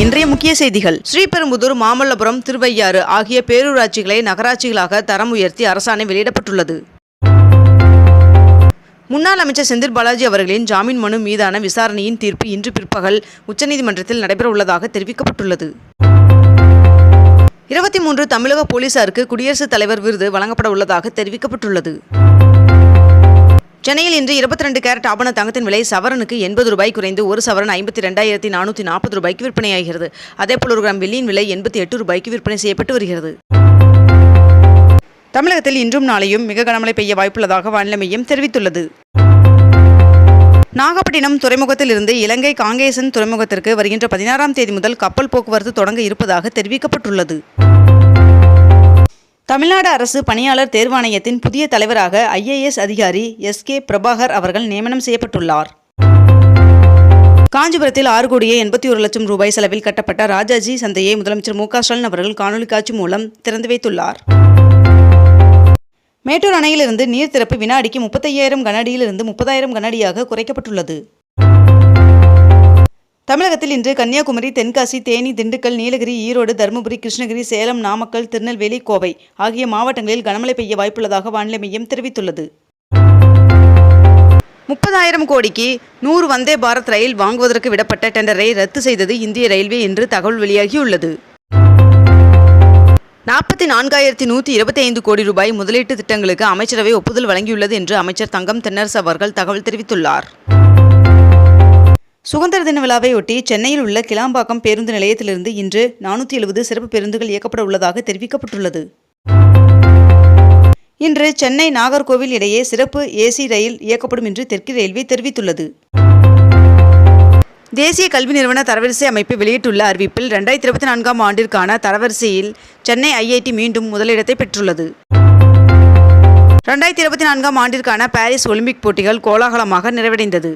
இன்றைய முக்கிய செய்திகள். ஸ்ரீபெரும்புதூர் மாமல்லபுரம் திருவையாறு ஆகிய பேரூராட்சிகளை நகராட்சிகளாக தரம் உயர்த்தி அரசாணை வெளியிடப்பட்டுள்ளது. முன்னாள் அமைச்சர் செந்தில் பாலாஜி அவர்களின் ஜாமீன் மனு மீதான விசாரணையின் தீர்ப்பு இன்று பிற்பகல் உச்சநீதிமன்றத்தில் நடைபெறவுள்ளதாக தெரிவிக்கப்பட்டுள்ளது. இருபத்தி மூன்று தமிழக போலீசாருக்கு குடியரசுத் தலைவர் விருது வழங்கப்பட உள்ளதாக தெரிவிக்கப்பட்டுள்ளது. சென்னையில் இன்று இருபத்தி ரெண்டு கேரட் ஆபண தங்கத்தின் விலை சவரனுக்கு எண்பது ரூபாய் குறைந்து ஒரு சவரன் ஐம்பத்தி ரெண்டாயிரத்தி நானூற்றி நாற்பது ரூபாய்க்கு விற்பனையாகிறது. அதேபோல் ஒரு கிராம் வெள்ளியின் விலை எண்பத்தி எட்டு ரூபாய்க்கு விற்பனை செய்யப்பட்டு வருகிறது. தமிழகத்தில் இன்றும் நாளையும் மிக கனமழை பெய்ய வாய்ப்புள்ளதாக வானிலை மையம் தெரிவித்துள்ளது. நாகப்பட்டினம் துறைமுகத்தில் இருந்து இலங்கை காங்கேசன் துறைமுகத்திற்கு வருகின்ற பதினாறாம் தேதி முதல் கப்பல் போக்குவரத்து தொடங்க இருப்பதாக தெரிவிக்கப்பட்டுள்ளது. தமிழ்நாடு அரசு பணியாளர் தேர்வாணையத்தின் புதிய தலைவராக ஐஏஎஸ் அதிகாரி எஸ் கே பிரபாகர் அவர்கள் நியமனம் செய்யப்பட்டுள்ளார். காஞ்சிபுரத்தில் ஆறு கோடியே எண்பத்தி ஒரு லட்சம் ரூபாய் செலவில் கட்டப்பட்ட ராஜாஜி சந்தையை முதலமைச்சர் மு க ஸ்டாலின் அவர்கள் காணொலி காட்சி மூலம் திறந்து வைத்துள்ளார். மேட்டூர் அணையிலிருந்து நீர் திறப்பு வினாடிக்கு முப்பத்தையாயிரம் கனஅடியிலிருந்து முப்பதாயிரம் கனஅடியாக குறைக்கப்பட்டுள்ளது. தமிழகத்தில் இன்று கன்னியாகுமரி தென்காசி தேனி திண்டுக்கல் நீலகிரி ஈரோடு தருமபுரி கிருஷ்ணகிரி சேலம் நாமக்கல் திருநெல்வேலி கோவை ஆகிய மாவட்டங்களில் கனமழை பெய்ய வாய்ப்புள்ளதாக வானிலை மையம் தெரிவித்துள்ளது. முப்பதாயிரம் கோடிக்கு நூறு வந்தே பாரத் ரயில் வாங்குவதற்கு விடப்பட்ட டெண்டரை ரத்து செய்தது இந்திய ரயில்வே என்று தகவல் வெளியாகியுள்ளது. நாற்பத்தி நான்காயிரத்தி நூற்றி இருபத்தி ஐந்து கோடி ரூபாய் முதலீட்டு திட்டங்களுக்கு அமைச்சரவை ஒப்புதல் வழங்கியுள்ளது என்று அமைச்சர் தங்கம் தென்னரசு அவர்கள் தகவல் தெரிவித்துள்ளார். சுதந்திர தின விழாவையொட்டி சென்னையில் உள்ள கிளாம்பாக்கம் பேருந்து நிலையத்திலிருந்து இன்று நானூற்றி எழுபது சிறப்பு பேருந்துகள் இயக்கப்பட உள்ளதாக தெரிவிக்கப்பட்டுள்ளது. இன்று சென்னை நாகர்கோவில் இடையே சிறப்பு ஏசி ரயில் இயக்கப்படும் என்று தெற்கு ரயில்வே தெரிவித்துள்ளது. தேசிய கல்வி நிறுவன தரவரிசை அமைப்பு வெளியிட்டுள்ள அறிவிப்பில் ரெண்டாயிரத்தி இருபத்தி நான்காம் ஆண்டிற்கான தரவரிசையில் சென்னை ஐஐடி மீண்டும் முதலிடத்தை பெற்றுள்ளது. ரெண்டாயிரத்தி இருபத்தி நான்காம் ஆண்டிற்கான பாரிஸ் ஒலிம்பிக் போட்டிகள் கோலாகலமாக நிறைவடைந்தது.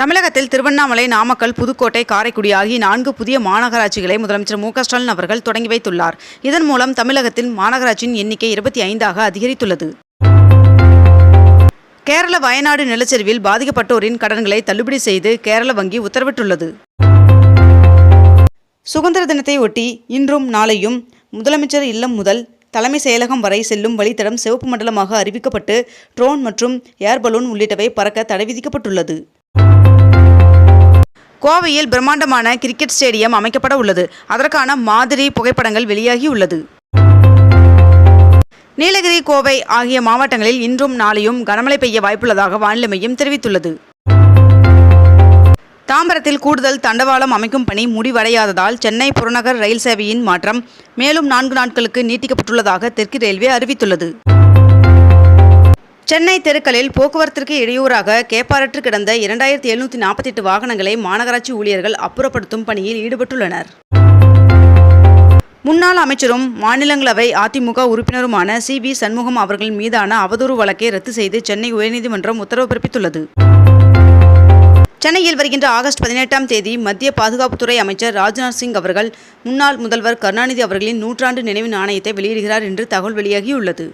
தமிழகத்தில் திருவண்ணாமலை நாமக்கல் புதுக்கோட்டை காரைக்குடி ஆகிய நான்கு புதிய மாநகராட்சிகளை முதலமைச்சர் மு ஸ்டாலின் அவர்கள் தொடங்கி வைத்துள்ளார். இதன் மூலம் தமிழகத்தில் மாநகராட்சியின் எண்ணிக்கை இருபத்தி ஐந்தாக அதிகரித்துள்ளது. கேரள வயநாடு நிலச்சரிவில் பாதிக்கப்பட்டோரின் கடன்களை தள்ளுபடி செய்து கேரள வங்கி உத்தரவிட்டுள்ளது. சுதந்திர தினத்தை ஒட்டி இன்றும் நாளையும் முதலமைச்சர் இல்லம் முதல் தலைமை செயலகம் வரை செல்லும் வழித்தடம் சிவப்பு மண்டலமாக அறிவிக்கப்பட்டு ட்ரோன் மற்றும் ஏர் பலூன் உள்ளிட்டவை பறக்க தடை விதிக்கப்பட்டுள்ளது. கோவையில் பிரம்மாண்டமான கிரிக்கெட் ஸ்டேடியம் அமைக்கப்பட உள்ளது. அதற்கான மாதிரி புகைப்படங்கள் வெளியாகி உள்ளது. நீலகிரி கோவை ஆகிய மாவட்டங்களில் இன்றும் நாளையும் கனமழை பெய்ய வாய்ப்புள்ளதாக வானிலை மையம் தெரிவித்துள்ளது. தாம்பரத்தில் கூடுதல் தண்டவாளம் அமைக்கும் பணி முடிவடையாததால் சென்னை புறநகர் ரயில் சேவையின் மாற்றம் மேலும் நான்கு நாட்களுக்கு நீட்டிக்கப்பட்டுள்ளதாக தெற்கு ரயில்வே அறிவித்துள்ளது. சென்னை தெருக்களில் போக்குவரத்திற்கு இடையூறாக கேப்பாரற்று கிடந்த இரண்டாயிரத்தி எழுநூற்றி நாற்பத்தி எட்டு வாகனங்களை மாநகராட்சி ஊழியர்கள் அப்புறப்படுத்தும் பணியில் ஈடுபட்டுள்ளனர். முன்னாள் அமைச்சரும் மாநிலங்களவை அதிமுக உறுப்பினருமான சி வி சண்முகம் அவர்கள் மீதான அவதூறு வழக்கை ரத்து செய்து சென்னை உயர்நீதிமன்றம் உத்தரவு பிறப்பித்துள்ளது. சென்னையில் வருகின்ற ஆகஸ்ட் பதினெட்டாம் தேதி மத்திய பாதுகாப்புத்துறை அமைச்சர் ராஜ்நாத் சிங் அவர்கள் முன்னாள் முதல்வர் கருணாநிதி அவர்களின் நூற்றாண்டு நினைவு நாணயத்தை வெளியிடுகிறார் என்று தகவல் வெளியாகியுள்ளது.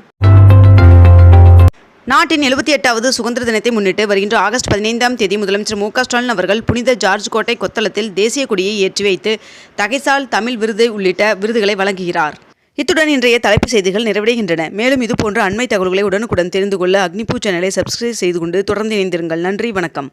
நாட்டின் எழுபத்தி எட்டாவது சுதந்திர தினத்தை முன்னிட்டு வருகின்ற ஆகஸ்ட் பதினைந்தாம் தேதி முதலமைச்சர் மு ஸ்டாலின் அவர்கள் புனித ஜார்ஜ் கோட்டை கொத்தளத்தில் தேசிய கொடியை ஏற்றி வைத்து தகைசால் தமிழ் விருது உள்ளிட்ட விருதுகளை வழங்குகிறார். இத்துடன் இன்றைய தலைப்பு செய்திகள் நிறைவடைகின்றன. மேலும் இதுபோன்ற அண்மை தகவல்களை உடனுக்குடன் தெரிந்து கொள்ள அக்னிபூ சேனலை சப்ஸ்கிரைப் செய்து கொண்டு தொடர்ந்து இணைந்திருங்கள். நன்றி வணக்கம்.